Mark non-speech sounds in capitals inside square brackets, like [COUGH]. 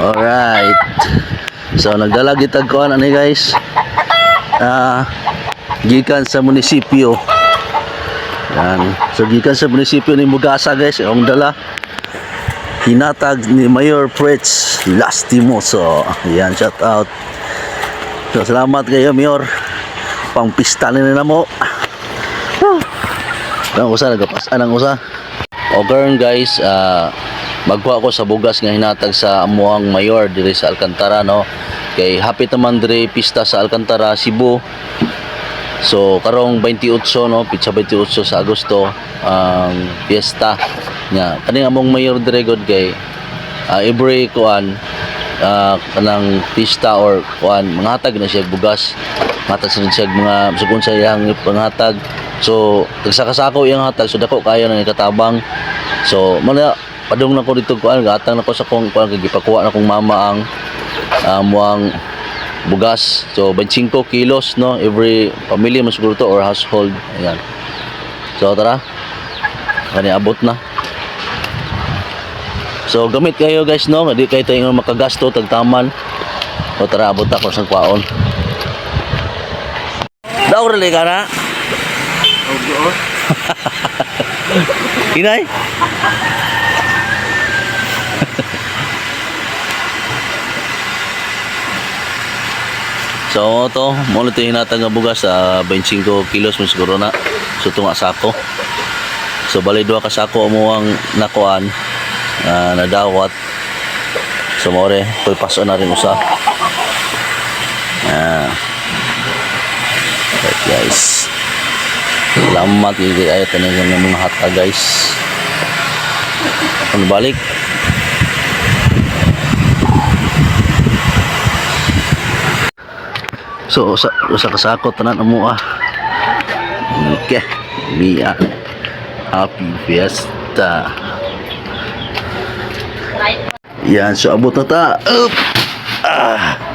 Alright. So nagdala gitag ko ani guys. Ah gikan sa munisipyo. Yan. So gikan sa munisipyo ni Mugasa guys, ang dala hinatag ni Mayor Fritz Lastimoso. Yan, shout out. So, salamat kayo, Mayor. Pang pista ni na mo. Anong usa nagapas? Anong usa? O karon guys, ah magkuha ko sa bugas nga hinatag sa amuang mayor diri sa Alcantara no. Kay happy naman diri pista sa Alcantara, Cebu. So karong 28 no, pizza 28 sa Agosto ang fiesta nya. Kani among mayor diri god kay ah, every kuan ah, kanang pista or kuan manghatag na siya bugas. Matag sa siya mga sukon sa iyang panghatag. So tagsakasako iyang hatag so dako kayo nang ikatabang. So mana padung na ko dito kuan gatang na ko sa kong kuan kay gipakuha na kong mama ang ah, muang bugas. So 25 kilos no every family man siguro to or household. Ayan. So tara. Kani abot na. So gamit kayo guys no, di kayo tayo makagasto tagtaman. O tara abot ako sa kwaon. Daw rili ka na. [LAUGHS] Inay. So to, mo ito hinatag nga bugas sa 25 kilos mo siguro na. So tunga sako. So bali duha ka sako mo ang nakuan uh, nadawat. So more, koy paso na rin usa. Ah. Right guys. Salamat kay ayat na ng mga hata guys. Ano balik? So usa usa ka sako tanan amo ah. Okay. Mia. Happy Fiesta. Yan, so abot na ta. Up. Ah.